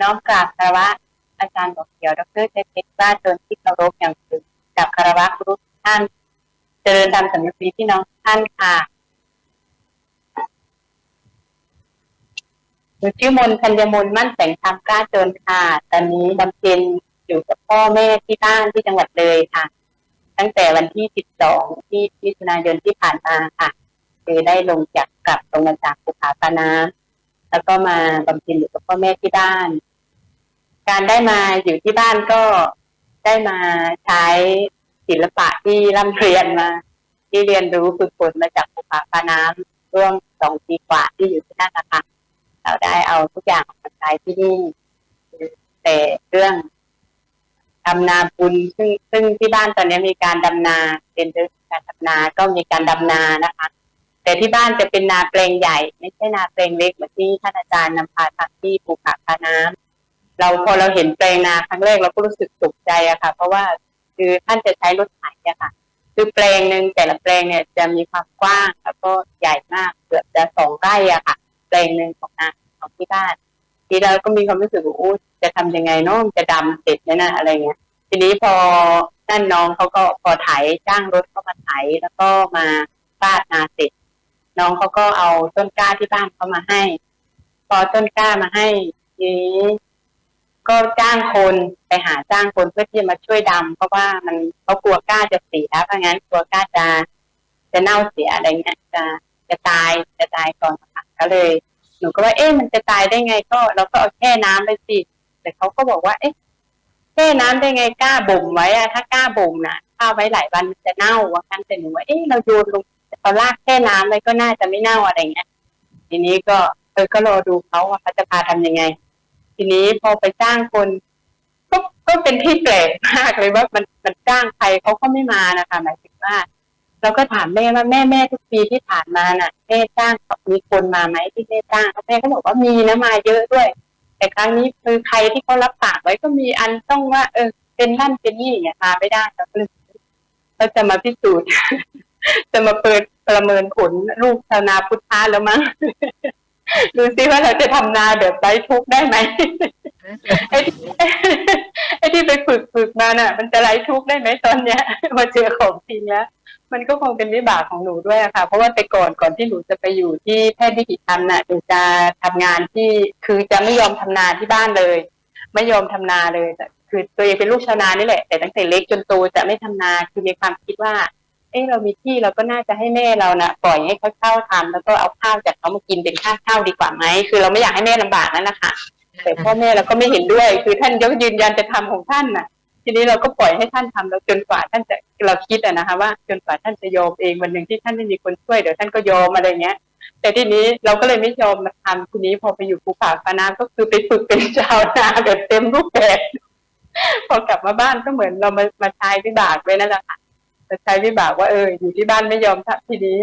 น้อมกราบคารวะอาจารย์บอกเขียวดรเจเพชรว่าจนที่เคารพอย่างสูงกับคารวะครูท่าน เจริญธรรมสำนึกดีพี่น้องท่านค่ะหนูชื่อมนธัญมนมั่นแสงธรรมกล้าจนค่ะ ตอนนี้บำเพ็ญอยู่กับพ่อแม่ที่บ้านที่จังหวัดเลยค่ะ ตั้งแต่วันที่ 12 ที่มิถุนายนที่ผ่านมาค่ะคือได้ลงจากกลับลงมาจากภูผาปาน้ำแล้วก็มาบำเพ็ญอยู่กับพ่อแม่ที่บ้าน การได้มาอยู่ที่บ้านก็ได้มาใช้ศิลปะที่ร่ำเรียนมา ที่เรียนรู้ฝึกฝนมาจากภูผาปาน้ำร่วมสองปีกว่าที่อยู่ที่นั่นนะคะเราได้เอาทุกอย่างมาใช้ที่นี่แต่เรื่องดำนาบุญซึ่งซึ่งที่บ้านตอนนี้มีการดำนาเป็นเรื่องการดำนาก็มีการดำนานะคะ แต่ที่บ้านจะเป็นนาแปลงใหญ่ ไม่ใช่นาแปลงเล็กเหมือนที่ท่านอาจารย์นำพาทำที่ภูผาคาน้ำ เราพอเราเห็นแปลงนาครั้งแรกเราก็รู้สึกตกใจอะค่ะ เพราะว่าคือท่านจะใช้รถไถอะค่ะ คือแปลงหนึ่งแต่ละแปลงเนี่ยจะมีความกว้างแล้วก็ใหญ่มากเกือบจะสองไร่อะค่ะ แปลงหนึ่งของนาของที่บ้าน ทีเราก็มีความรู้สึกว่าโอ้จะทำยังไงเนาะจะดำเสร็จไหมนะอะไรเงี้ยทีนี้พอนั่นน้องเขาก็พอไถจ้างรถเข้ามาไถแล้วก็มาฟาดนาเสร็จ น้องเขาก็เอาต้นกล้าที่บ้านเขามาให้ พอต้นกล้ามาให้ทีนี้ ก็จ้างคนไปหาจ้างคนเพื่อที่จะมาช่วยดำเพราะว่ามันเขากลัวกล้าจะเสียเพราะงั้นกลัวกล้าจะจะเน่าเสียอะไรเงี้ยจะจะตายจะตายก่อนค่ะก็เลยหนูก็ว่าเอ๊ะมันจะตายได้ไงก็ เราก็เอาแช่น้ำไปสิแต่เขาก็บอกว่า เอ๊ะแช่น้ำได้ไงกล้าบ่มไว้อะถ้ากล้าบ่มนะข้าวไว้หลายวันมันจะเน่าว่ากันแต่หนูว่าเอ๊ะเราโยนลงเอาลากแช่น้ำไว้ก็น่าจะไม่เน่าอะไรเงี้ยทีนี้ก็เออก็รอดูเขาว่าเขาจะพาทำยังไง ทีนี้พอไปจ้างคน ก็ก็เป็นที่แปลกมากเลยว่ามันมันจ้างใครเขาก็ไม่มานะคะหมายถึงว่าเราก็ถามแม่ว่าแม่แม่ทุกปีที่ผ่านมาน่ะแม่จ้างมีคนมาไหมที่แม่จ้างแม่ก็บอกว่ามีนะมาเยอะด้วย แต่ครั้งนี้คือใครที่เขารับปากไว้ก็มีอันต้องว่า เออ เป็นนั่นเป็นนี่เนี่ยมาไม่ได้เราก็เลยเราจะมาพิสูจน์จะมาเปิดประเมินผลลูกชาวนาพุทธาแล้วมั้ง ดูซิว่าเราจะทำนาแบบไร้ทุกข์ได้ไหมไอ้ที่ไอ้ที่ไปฝึกฝึกมาน่ะ มันจะไร้ทุกข์ได้ไหมตอนเนี้ยมาเจอของจริงแล้วมันก็คงเป็นวิบากของหนูด้วยอะค่ะ เพราะว่าแต่ก่อนก่อนที่หนูจะไปอยู่ที่แพทย์วิถีธรรมน่ะหนูจะทำงานที่คือจะไม่ยอมทำนาที่บ้านเลย ไม่ยอมทำนาเลยแต่คือตัวเองเป็นลูกชาวนานี่แหละแต่ตั้งแต่เล็กจนโตจะไม่ทำนาคือมีความคิดว่า เอ้เรามีที่เราก็น่าจะให้แม่เรานะ่ะปล่อยให้เขาเช่าทำแล้วก็เอาข้าวจากเขามากินเป็นค่าเช่าดีกว่าไหมคือเราไม่อยากให้แม่ลำบากนั่นนะคะแต่พ่อแม่เราก็ไม่เห็นด้วย คือท่านยกยืนยันจะทำของท่านน่ะ ทีนี้เราก็ปล่อยให้ท่านทำแล้วจนกว่าท่านจะเราคิดอะนะคะว่าจนกว่าท่านจะยอมเองวันหนึ่งที่ท่านไม่มีคนช่วยเดี๋ยวท่านก็ยอมอะไรเงี้ย แต่ทีนี้เราก็เลยไม่ยอมมาทำทีนี้พอไปอยู่ภูผาฟ้าน้ำก็คือไปฝึกเป็นชาวนาแบบเต็มรูปแบบพอกลับมาบ้านก็เหมือนเรามามาใช้วิบากไว้นั่นแหละค่ะ จะใช้วิบากว่าเอออยู่ที่บ้านไม่ยอมทำทีนี้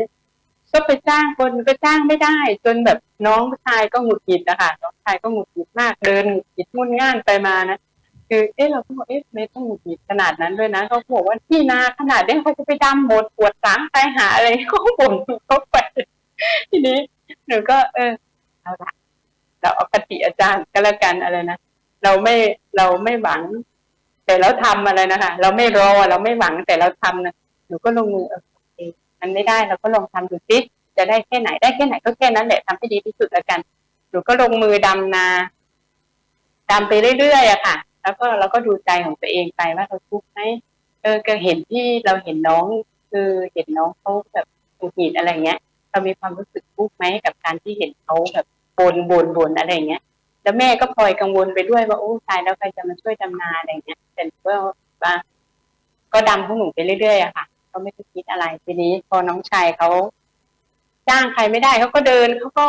ก็ไปจ้างคนก็จ้างไม่ได้ จนแบบน้องชายก็หงุดหงิดนะคะน้องชายก็หงุดหงิดมากเดินหงุดหงิดงุนง่านไปมานะคือเอ๊ะเราก็บอกเอ๊ะไม่ต้องหงุดหงิดขนาดนั้นด้วยนะเขาบอกว่าที่นาขนาดนี้เขาจะไปดำหมดปวดสางไปหาอะไรเขาบ่นเขาไปทีนี้หนูก็เออเอาละเราเอาคติอาจารย์ก็แล้วกันอะไรนะเราไม่เราไม่หวัง แต่เราทำอะไรนะคะเราไม่รอเราไม่หวังแต่เราทำนะหนูก็ลงมือเออโอเคมันไม่ได้เราก็ลองทำดูซิจะได้แค่ไหนได้แค่ไหนก็แค่นั้นแหละทำให้ดีที่สุดแล้วกันหนูก็ลงมือดำนาดำไปเรื่อยๆอะค่ะ แล้วก็เราก็ดูใจของตัวเองไปว่าเราทุกข์ไหมเออก็เห็นที่เราเห็นน้อง คือเห็นน้องเขาแบบหงุดหงิดอะไรเงี้ย เรามีความรู้สึกทุกข์ไหมกับการที่เห็นเขาแบบบนบนบนอะไรเงี้ย แล้วแม่ก็พลอยกังวลไปด้วยว่าโอ้ตายแล้วใครจะมาช่วยดำนาอะไรเงี้ยแต่ก็ว่าก็ดำของหนูไปเรื่อยๆอะค่ะก็ไม่ได้คิดอะไรทีนี้ พอน้องชายเขาจ้างใครไม่ได้เขาก็เดินเขาก็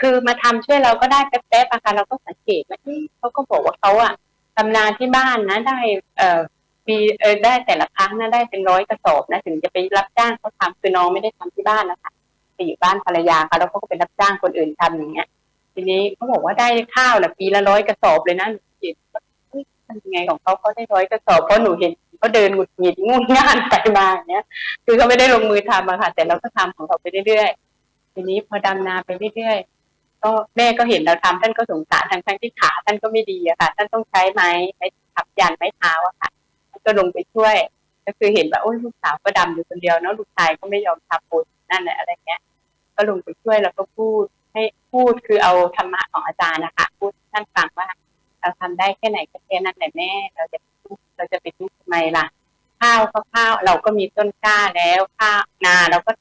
คือมาทำช่วยเราก็ได้แป๊บๆอะค่ะเราก็สังเกตว่าเขาก็บอกว่าเขาอะทำนาที่บ้านนะได้ เอ่อปีเออได้แต่ละครั้งนะได้เป็นร้อยกระสอบนะถึงจะไปรับจ้างเขาทำคือน้องไม่ได้ทำที่บ้านนะคะไปอยู่บ้านภรรยาเขาแล้วเขาก็ไปรับจ้างคนอื่นทำอย่างเงี้ย ทีนี้เขาบอกว่าได้ข้าวนะปีละร้อยกระสอบเลยนะหนูคิดทำยังไงของเขาเขาได้ร้อยกระสอบเพราะหนูเห็นเขาเดินหงุดหงิดงุนง่านไปมาอย่างเงี้ย คือเขาไม่ได้ลงมือทำอะค่ะ แต่เราก็ทำของเราไปเรื่อยๆทีนี้พอดำนาไปเรื่อยๆก็แม่ก็เห็นเราทำท่านก็สงสารทั้งทั้งที่ขาท่านก็ไม่ดีอะค่ะ ท่านต้องใช้ไม้ไม้ขับยันไม้เท้าอะค่ะท่านก็ลงไปช่วย ก็คือเห็นว่าโอ้ยลูกสาวก็ดำอยู่คนเดียวเนาะลูกชายก็ไม่ยอมทำบุญนั่นแหละอะไรเงี้ย ก็ลงไปช่วยแล้วก็พูด ให้พูดคือเอาธรรมะของอาจารย์นะคะ พูดท่านฟังว่า เราทำได้แค่ไหนก็แค่นั้นแหละแม่เราจะเราจะไปทุกข์ทำไมล่ะ ข้าวก็ข้าวเราก็มีต้นกล้าแล้วข้าวนาเราก็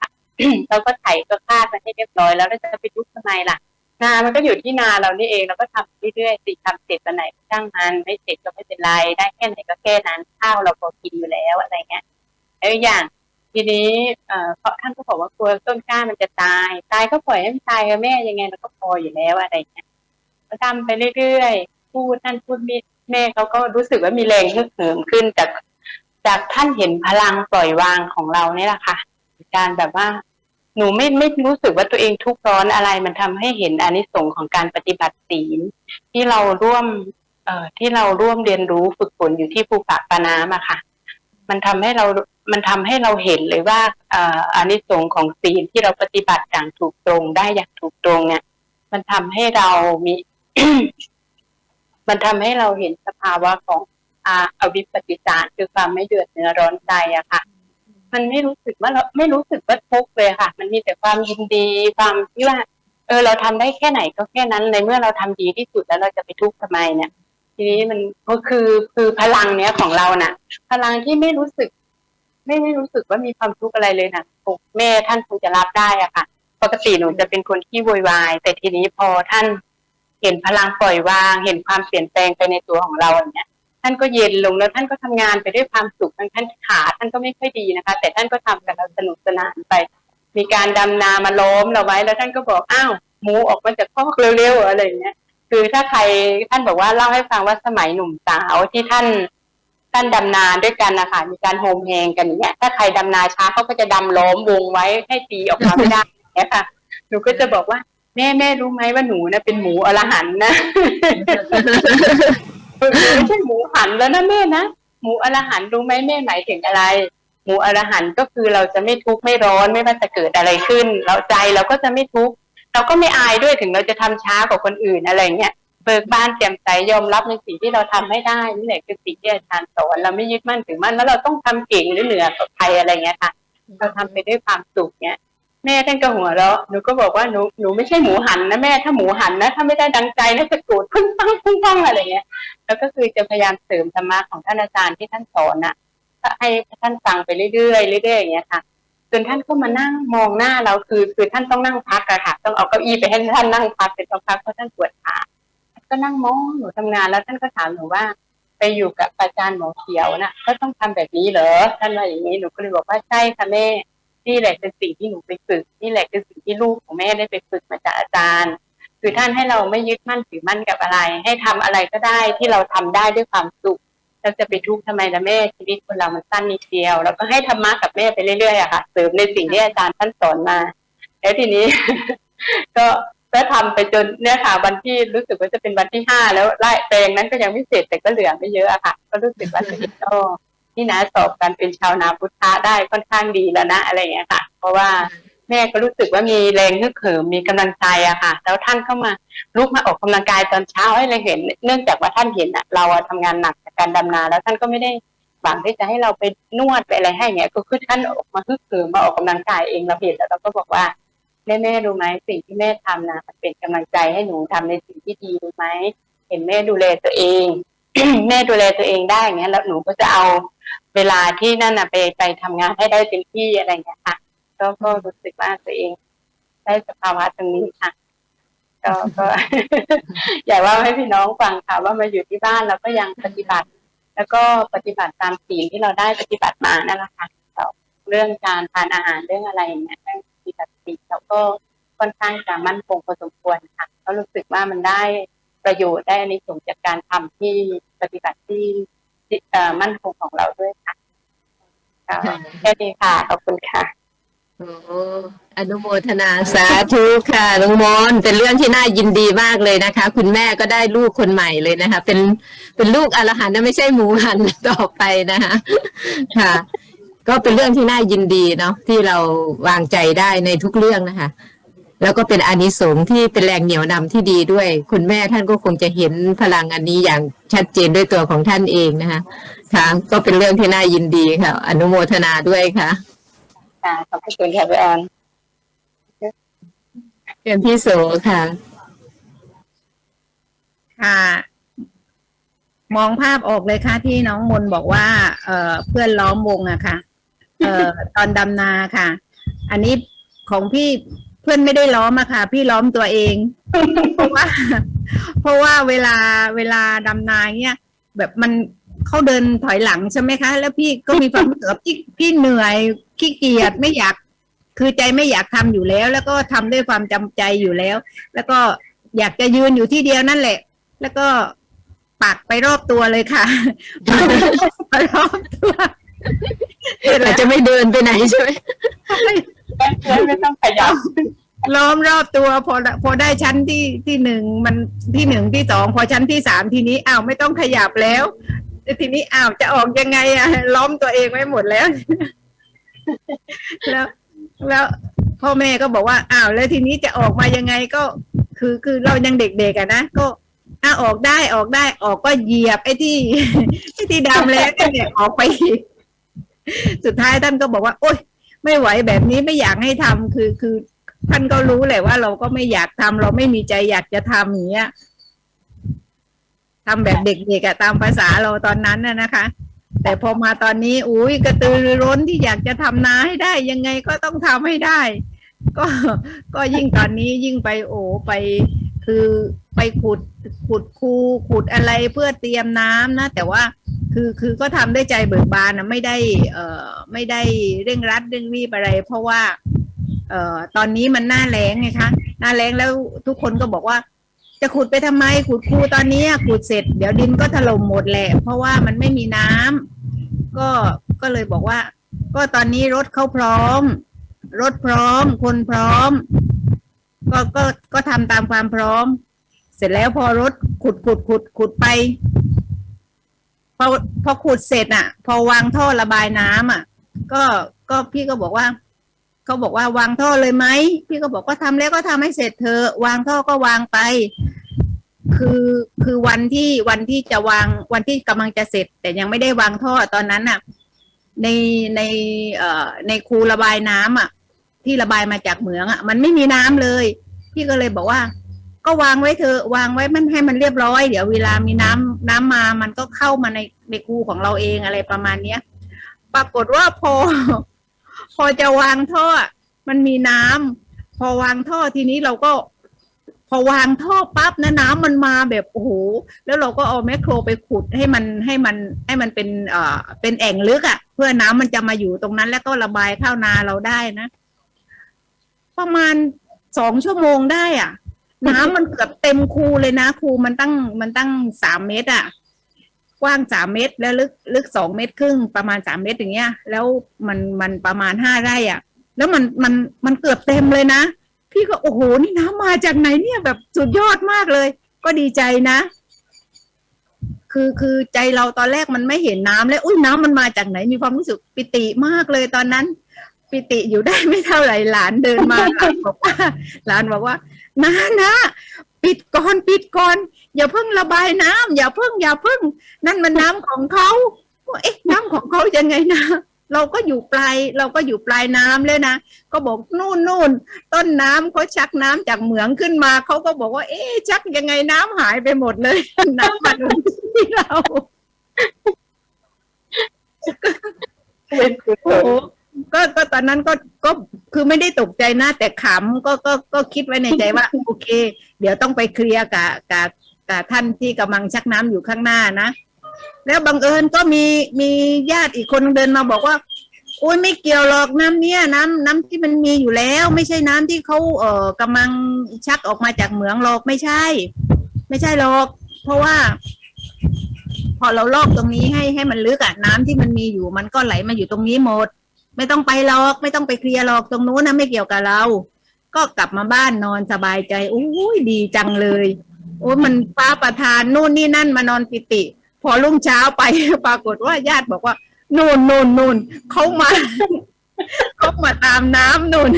เราก็ไถก็คาดมาให้เรียบร้อยแล้วเราจะไปทุกข์ทำไมล่ะนามันก็อยู่ที่นาเรานี่เองเราก็ทำเรื่อยๆสิทำเสร็จวันไหนช่างมันไม่เสร็จก็ไม่เป็นไรได้แค่ไหนก็แค่นั้นข้าวเราพอกินอยู่แล้วอะไรเงี้ยแล้วอีกอย่าง ทีนี้เอ่อเพราะท่านก็บอกว่ากลัวต้นกล้ามันจะตาย ตายก็ปล่อยให้มันตายกับแม่ยังไงเราก็พออยู่แล้วอะไรเงี้ยก็ทำไปเรื่อยๆพูดท่านพูดมีแม่เขาก็รู้สึกว่ามีแรงฮึกเหิมขึ้นจากจากท่านเห็นพลังปล่อยวางของเราเนี่ยแหละค่ะ การแบบว่า หนูไม่ไม่รู้สึกว่าตัวเองทุกข์ร้อนอะไร มันทำให้เห็นอานิสงส์ของการปฏิบัติศีลที่เราร่วม เอ่อที่เราร่วมเรียนรู้ฝึกฝนอยู่ที่ภูปากปาน้ำอะค่ะ มันทำให้เรา มันทำให้เราเห็นเลยว่าอานิสงส์ของศีลที่เราปฏิบัติอย่างถูกตรงได้อย่างถูกตรงเนี่ย มันทำให้เรามี มันทำให้เราเห็นสภาวะของอาอวิปปิสารคือความไม่เดือดเนื้อร้อนใจอะค่ะ มันไม่รู้สึกว่าเราไม่รู้สึกว่าทุกข์เลยค่ะ มันมีแต่ความยินดีความที่ว่า เออ เราทำได้แค่ไหนก็แค่นั้นในเมื่อเราทำดีที่สุดแล้วเราจะไปทุกข์ทำไมเนี่ยทีนี้มันก็คือคือพลังเนี้ยของเราน่ะ พลังที่ไม่รู้สึก ไม่ไม่รู้สึกว่ามีความทุกข์อะไรเลยนะแม่ท่านคงจะรับได้อะค่ะ ปกติหนูจะเป็นคนที่โวยวาย แต่ทีนี้พอท่านเห็นพลังปล่อยวาง เห็นความเปลี่ยนแปลงไปในตัวของเราอย่างเงี้ย ท่านก็เย็นลงแล้วท่านก็ทำงานไปด้วยความสุขทั้งท่านขาท่านก็ไม่ค่อยดีนะคะ แต่ท่านก็ทำกับเราสนุกสนานไป มีการดำนามาล้อมเราไว้ แล้วท่านก็บอกอ้าวหมูออกมาจากคอกเร็วๆอะไรอย่างเงี้ย คือถ้าใครท่านบอกว่าเล่าให้ฟังว่าสมัยหนุ่มสาวที่ท่าน ท่านดำนาด้วยกันนะคะมีการโฮมแฮงกันอย่างเงี้ยถ้าใครดำนาช้าเขาก็จะดำล้อมวงไว้ให้ตีออกมาไม่ได้เงี้ยค่ะหนูก็จะบอกว่าแม่แม่รู้ไหมว่าหนูนะเป็นหมูอรหันนะหนูไม่ใช่หมูหันแล้วนะแม่นะหมูอรหันรู้ไหมแม่หมายถึงอะไร หมูอรหันก็คือเราจะไม่ทุกข์ไม่ร้อนไม่ว่าจะเกิดอะไรขึ้น เราใจเราก็จะไม่ทุกข์เราก็ไม่อายด้วยถึงเราจะทำช้ากว่าคนอื่นอะไรเงี้ย เบิกบานแจ่มใสยอมรับในสิ่งที่เราทำไม่ได้นี่แหละคือสิ่งที่อาจารย์สอนเราไม่ยึดมั่นถือมั่นแล้วเราต้องทำเก่งหรือเหนือกว่าใครอะไรเงี้ยค่ะ เราทำไปด้วยความสุขเนี้ยแม่ท่านก็หัวเราะหนูก็บอกว่าหนูหนูไม่ใช่หมูหันนะแม่ถ้าหมูหันนะถ้าไม่ได้ดังใจน่าจะโกรธพึ่งตั้งพึ่งตั้งอะไรเงี้ย แล้วก็คือจะพยายามเสริมธรรมะของท่านอาจารย์ที่ท่านสอนน่ะให้ท่านฟังไปเรื่อยๆเรื่อยๆอย่างเงี้ยค่ะจนท่านก็มานั่งมองหน้าเราคือ คือท่านต้องนั่งพักอะค่ะ ต้องเอาเก้าอี้ไปให้ท่านนั่งพักเป็นพักเพราะท่านปวดขา ก็นั่งมองหนูทำงานแล้วท่านก็ถามหนูว่า ไปอยู่กับอาจารย์หมอเขียวน่ะ ก็ต้องทำแบบนี้เหรอท่านว่าอย่างนี้หนูก็เลยบอกว่าใช่ค่ะแม่นี่แหละคือสิ่งที่หนูไปฝึกนี่แหละคือสิ่งที่ลูกของแม่ได้ไปฝึกมาจากอาจารย์ คือท่านให้เราไม่ยึดมั่นถือมั่นกับอะไร ให้ทำอะไรก็ได้ที่เราทำได้ด้วยความสุขเราจะไปทุกข์ทำไมล่ะแม่ชีวิตคนเรามันสั้นนิดเดียว แล้วก็ให้ธรรมะกับแม่ไปเรื่อยๆอะค่ะเสริมในสิ่งที่อาจารย์ท่านสอนมา แล้วทีนี้ ก็ ก็ทำไปจนเนี่ยค่ะวันที่รู้สึกว่าจะเป็นวันที่ห้าแล้วไล่แปลงนั้นก็ยังไม่เสร็จแต่ก็เหลือไม่เยอะอะค่ะ ก็รู้สึกว่าตัวเองก็นี่นะสอบการเป็นชาวนาพุทธะได้ค่อนข้างดีแล้วนะอะไรอย่างเงี้ยค่ะ เพราะว่าแม่ก็รู้สึกว่ามีแรงฮึกเหิมมีกำลังใจอะค่ะ แล้วท่านเข้ามาลุกมาออกกำลังกายตอนเช้าให้เราเห็น เนื่องจากว่าท่านเห็นอะเราอะทำงานหนักจากการดำนา แล้วท่านก็ไม่ได้หวังที่จะให้เราไปนวดไปอะไรให้เงี้ยก็คือท่านออกมาฮึกเหิมมาออกกำลังกายเองเราเห็นแล้วเราก็บอกว่า แม่แม่รู้ไหมสิ่งที่แม่ทำนะมันเป็นกำลังใจให้หนูทำในสิ่งที่ดีรู้ไหมเห็นแม่ดูแลตัวเอง แม่ดูแลตัวเองได้อย่างเงี้ยแล้วหนูก็จะเอาเวลาที่นั่นน่ะไปไปทำงานให้ได้เต็มที่อะไรเงี้ยค่ะก็ก็รู้สึกว่าตัวเอง ได้สภาวะตรงนี้ค่ะก็ก็อยากว่าให้พี่น้องฟังค่ะว่ามาอยู่ที่บ้านเราก็ยังปฏิบัติ แล้วก็ปฏิบัติตามศีลที่เราได้ปฏิบัติมานั่นแหละค่ะเรื่องการทานอาหารเรื่องอะไรอย่างเงี้ย ปฏิบัติศีลเราก็ค่อนข้างจะมั่นคงพอสมควรค่ะก็รู้สึกว่ามันได้ประโยชน์ได้อันนี้ส่งส์จากการทำที่ปฏิบัติที่ที่เอ่อมั่นคงของเราด้วยค่ะก็แค่นี้ค่ะขอบคุณค่ะโอ้อนุโมทนาสาธุค่ะน้องมอนเป็นเรื่องที่น่ายินดีมากเลยนะคะ คุณแม่ก็ได้ลูกคนใหม่เลยนะคะ เป็นเป็นลูกอรหันต์นะไม่ใช่หมูหันต่อไปนะคะ ค่ะ ก็เป็นเรื่องที่น่ายินดีเนาะที่เราวางใจได้ในทุกเรื่องนะคะ แล้วก็เป็นอานิสงส์ที่เป็นแรงเหนี่ยวนำที่ดีด้วย คุณแม่ท่านก็คงจะเห็นพลังอันนี้อย่างชัดเจนด้วยตัวของท่านเองนะคะค่ะก็เป็นเรื่องที่น่ายินดีค่ะ อนุโมทนาด้วยค่ะค่ะขอบพระคุณค่ะพี่ออนเรียนพี่โสค่ะ ค่ะ มองภาพออกเลยค่ะที่น้องมนบอกว่า เอ่อเพื่อนล้อมวงอะค่ะ เอ่อตอนดำนาค่ะ อันนี้ของพี่เพื่อนไม่ได้ล้อมอะค่ะ พี่ล้อมตัวเอง เพราะว่า เพราะว่าเวลาเวลาดำนาเนี้ยแบบมันเขาเดินถอยหลังใช่ไหมคะ แล้วพี่ก็มีความรู้สึกว่าพี่พี่เหนื่อยขี้เกียจไม่อยาก คือใจไม่อยากทำอยู่แล้ว แล้วก็ทำด้วยความจำใจอยู่แล้ว แล้วก็อยากจะยืนอยู่ที่เดียวนั่นแหละ แล้วก็ปักไปรอบตัวเลยค่ะไปรอบตัว เสร็จอาแล้จวจะไม่เดินไปไหนใช่ไหมไม่ต้องขยับล้อมรอบตัวพอพอได้ชั้นที่ที่หนึ่งมันที่หนึ่งที่สองพอชั้นที่สามทีนี้อ้าวไม่ต้องขยับแล้วทีนี้อ้าวจะออกยังไงอะล้อมตัวเองไว้หมดแล้ว แล้ว แล้วพ่อแม่ก็บอกว่าอ้าวแล้วทีนี้จะออกมายังไงก็ คือคือเรายังเด็กๆอะนะก็อ้าออกได้ออกได้ออกก็เหยียบไอ้ที่ไอ้ที่ดำแล้วเนี่ยออกไปอีก สุดท้ายท่านก็บอกว่า โอ๊ย ไม่ไหวแบบนี้ไม่อยากให้ทำคือคือ ท่านก็รู้แหละว่าเราก็ไม่อยากทำเราไม่มีใจอยากจะทำอย่างเงี้ยทำแบบเด็กๆอะตามภาษาเราตอนนั้นน่ะนะคะ แต่พอมาตอนนี้อุ้ยกระตือรือร้นที่อยากจะทำนาให้ได้ ยังไงก็ต้องทำให้ได้ ก็ก็ยิ่งตอนนี้ยิ่งไปโอ้ไปคือไปขุดขุดคูขุดอะไรเพื่อเตรียมน้ำนะ แต่ว่า คือคือก็ทำด้ใจเบิกบานนะไม่ได้เอ่อไม่ได้เร่งรัดเร่งรีบอะไร เพราะว่าเอ่อตอนนี้มันหน้าแล้งไงคะหน้าแล้งแล้วทุกคนก็บอกว่า จะขุดไปทำไมขุดคูตอนนี้ขุดเสร็จ เดี๋ยวดินก็ถล่มหมดแหละ เพราะว่ามันไม่มีน้ำก็ก็เลยบอกว่า ก็ตอนนี้รถเขาพร้อม รถพร้อม คนพร้อม ก็ก็ก็ทำตามความพร้อม เสร็จแล้วพอรถขุดขุดขุดขุดไป พอพอขุดเสร็จอะ พอวางท่อระบายน้ำอะ ก็ก็พี่ก็บอกว่าเขาบอกว่าวางท่อเลยไหมพี่ก็บอกว่าทำแล้วก็ทำให้เสร็จเธอวางท่อก็วางไป คือคือวันที่วันที่จะวางวันที่กำลังจะเสร็จ แต่ยังไม่ได้วางท่อตอนนั้นน่ะ ในในเอ่อในคูระบายน้ำอะ ที่ระบายมาจากเหมืองอะ มันไม่มีน้ำเลย พี่ก็เลยบอกว่า ก็วางไว้เธอะวางไว้มันให้มันเรียบร้อย เดี๋ยวเวลามีน้ำน้ำมามันก็เข้ามาในในคูของเราเองอะไรประมาณเนี้ย ปรากฏว่าพอ พอจะวางท่อ มันมีน้ำพอวางท่อทีนี้เราก็ พอวางท่อปั๊บนะน้ำมันมาแบบโอ้โหแล้วเราก็เอาแมคโครไปขุดให้มันให้มันให้มันเป็นเอ่อเป็นแอ่งลึกอะ่ะ เพื่อน้ำมันจะมาอยู่ตรงนั้น แล้วก็ระบายเข้านาเราได้นะ ประมาณสองชั่วโมงได้อะ น้ำมันเกือบเต็มคูเลยนะคูมันตั้งมันตั้งสามเมตรอะ กว้างสามเมตรแล้วลึกลึกสองเมตรครึ่งประมาณสามเมตรอย่างเงี้ย แล้วมันมันประมาณห้าไร่อะ แล้วมันมันมันเกือบเต็มเลยนะพี่ก็โอ้โหนี่น้ำมาจากไหนเนี่ยแบบสุดยอดมากเลย ก็ดีใจนะ คือคือใจเราตอนแรกมันไม่เห็นน้ำเลยอุ้ยน้ำมันมาจากไหนมีความรู้สึกปิติมากเลยตอนนั้น ปิติอยู่ได้ไม่เท่าไหร่หลานเดินมาหลานบอกว่าหลานบอกว่า นะนะปิดก่อนปิดก่อน อย่าเพิ่งระบายน้ำอย่าเพิ่งอย่าเพิ่ง นั่นมันน้ำของเขาเอ๊ะน้ำของเขายังไงนะเราก็อยู่ปลายเราก็อยู่ปลายน้ำเลยนะก็บอกนู่นนู่นต้นน้ำเขาชักน้ำจากเหมืองขึ้นมาเขาก็บอกว่า เอ๊ะชักยังไงน้ำหายไปหมดเลยน้ำมาลงที่เราเป็นกุศโอ้ ก็ก็ตอนนั้นก็ก็คือไม่ได้ตกใจนะแต่ขำก็ก็ก็คิดไว้ในใจว่า โอเค เดี๋ยวต้องไปเคลียร์กับกับกับท่านที่กำลังชักน้ำอยู่ข้างหน้านะ แล้วบังเอิญก็มีมีญาติอีกคนเดินมาบอกว่าโอ้ยไม่เกี่ยวหรอกน้ำเนี่ยน้ำน้ำที่มันมีอยู่แล้ว ไม่ใช่น้ำที่เขาเอ่อกำลังชักออกมาจากเหมืองหรอกไม่ใช่ ไม่ใช่หรอก เพราะว่า พอเราลอกตรงนี้ให้ให้มันลึกอะน้ำที่มันมีอยู่ มันก็ไหลมาอยู่ตรงนี้หมด ไม่ต้องไปหรอกไม่ต้องไปเคลียร์หรอกตรงนู้นนะไม่เกี่ยวกับเรา ก็กลับมาบ้านนอนสบายใจโอ้ยดีจังเลย โอ้ยมันฟ้าประทานนู่นนี่นั่นมานอนปิติ พอรุ่งเช้าไปปรากฏว่าญาติบอกว่านู่นนู่นนู่นเขามาเขามาตามน้ำนู่น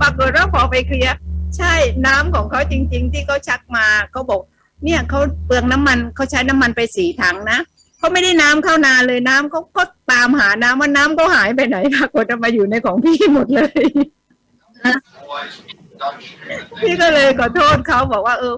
ปรากฏว่าพอไปเคลียร์ใช่น้ำของเขาจริง ๆ ที่เขาชักมาเขาบอก เนี่ยเขาเปลืองน้ำมันเขาใช้น้ำมันไปสี่ถังนะ เขาไม่ได้น้ำเข้านาเลยน้ำเขาก็ตามหาน้ำว่าน้ำเขาหายไปไหนปรากฏว่ามาอยู่ในของพี่หมดเลยพี่ก็เลยขอโทษเขาบอกว่า เออ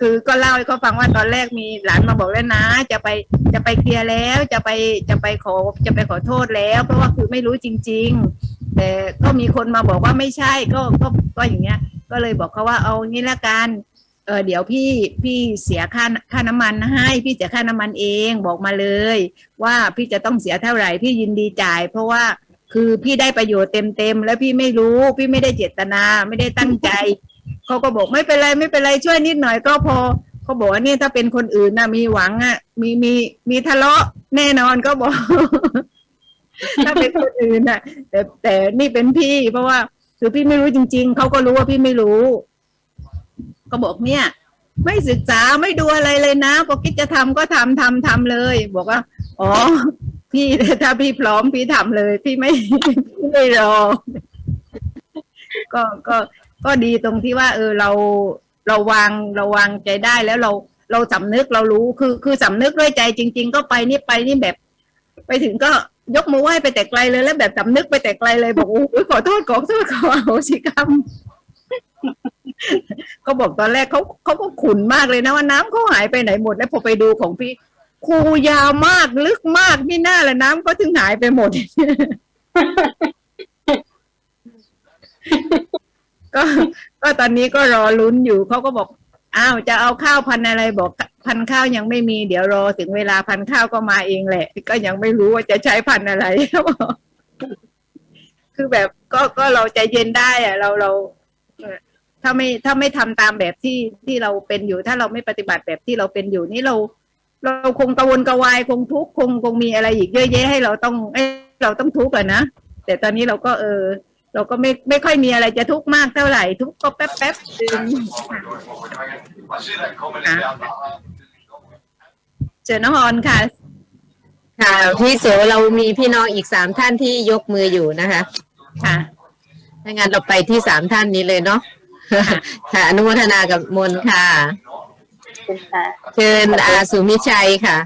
คือก็เล่าให้เขาฟังว่าตอนแรกมีหลานมาบอกแล้วนะ จะไปจะไปเคลียร์แล้ว จะไปจะไปขอจะไปขอโทษแล้ว เพราะว่าคือไม่รู้จริง ๆ แต่ก็มีคนมาบอกว่าไม่ใช่ก็ก็ก็อย่างเงี้ย ก็เลยบอกเขาว่าเอางี้ละกัน เออเดี๋ยวพี่พี่เสียค่าค่าน้ำมันให้พี่เสียค่าน้ำมันเองบอกมาเลย ว่าพี่จะต้องเสียเท่าไหร่พี่ยินดีจ่าย เพราะว่าคือพี่ได้ประโยชน์เต็มๆแล้วพี่ไม่รู้ พี่ไม่ได้เจตนาไม่ได้ตั้งใจเขาก็บอกไม่เป็นไรไม่เป็นไรช่วยนิดหน่อยก็พอเขาบอกว่านี่ถ้าเป็นคนอื่นนะมีหวังอะ มีมีมีทะเลาะแน่นอนก็บอก ถ้าเป็นคนอื่นน่ะ แต่แต่นี่เป็นพี่ เพราะว่าคือพี่ไม่รู้จริง ๆเขาก็รู้ว่าพี่ไม่รู้ ก็บอกเนี่ย ไม่ศึกษาไม่ดูอะไรเลยนะพอคิดจะทำก็ทำทำทำเลย บอกว่า อ๋อ พี่ถ้าพี่พร้อมพี่ทำเลย พี่ไม่พี่ไม่รอ ก็ก็ก็ดีตรงที่ว่า เออเราเราวางเราวางใจได้แล้วเราเราสำนึกเรารู้คือคือสำนึกด้วยใจจริง ๆ ก็ไปนี่ไปนี่แบบ ไปถึงก็ยกมือไหว้ไปแต่ไกลเลยแล้วแบบสำนึกไปแต่ไกลเลยบอกโอ้ยขอโทษขอโทษขออโหสิกรรม ก็บอกตอนแรกเขาเขาก็ขุนมากเลยนะว่าน้ำเขาหายไปไหนหมด แล้วพอไปดูของพี่คูยาวมากลึกมากนี่น่าแหละน้ำก็ถึงหายไปหมด ก็ก็ตอนนี้ก็รอลุ้นอยู่เขาก็บอก อ้าวจะเอาข้าวพันธุ์อะไรบอกพันธุ์ข้าวยังไม่มีเดี๋ยวรอถึงเวลาพันธุ์ข้าวก็มาเองแหละ ก็ยังไม่รู้ว่าจะใช้พันธุ์อะไร คือแบบก็ก็เราใจเย็นได้อะเราเรา ถ้าไม่ถ้าไม่ทำตามแบบที่ที่เราเป็นอยู่ ถ้าเราไม่ปฏิบัติแบบที่เราเป็นอยู่นี่เรา เราคงกระวนกระวายคงทุกข์คงคงมีอะไรอีกเยอะแยะให้เราต้องเอ้ยเราต้องทุกข์อะนะแต่ตอนนี้เราก็เออ เราก็ไม่ไม่ค่อยมีอะไรจะทุกข์มากเท่าไหร่ทุกข์ก็แป๊บแป๊บๆดึงเจอน้องออนค่ะค่ะพี่โสเรามีพี่น้องอีกสามท่านที่ยกมืออยู่นะคะ ค่ะถ้างั้นเราไปที่สามท่านนี้เลยเนาะ ค่ะอนุโมทนากับมนต์ค่ะขอบคุณค่ะ เชิญอาสุมิชัยค่ะ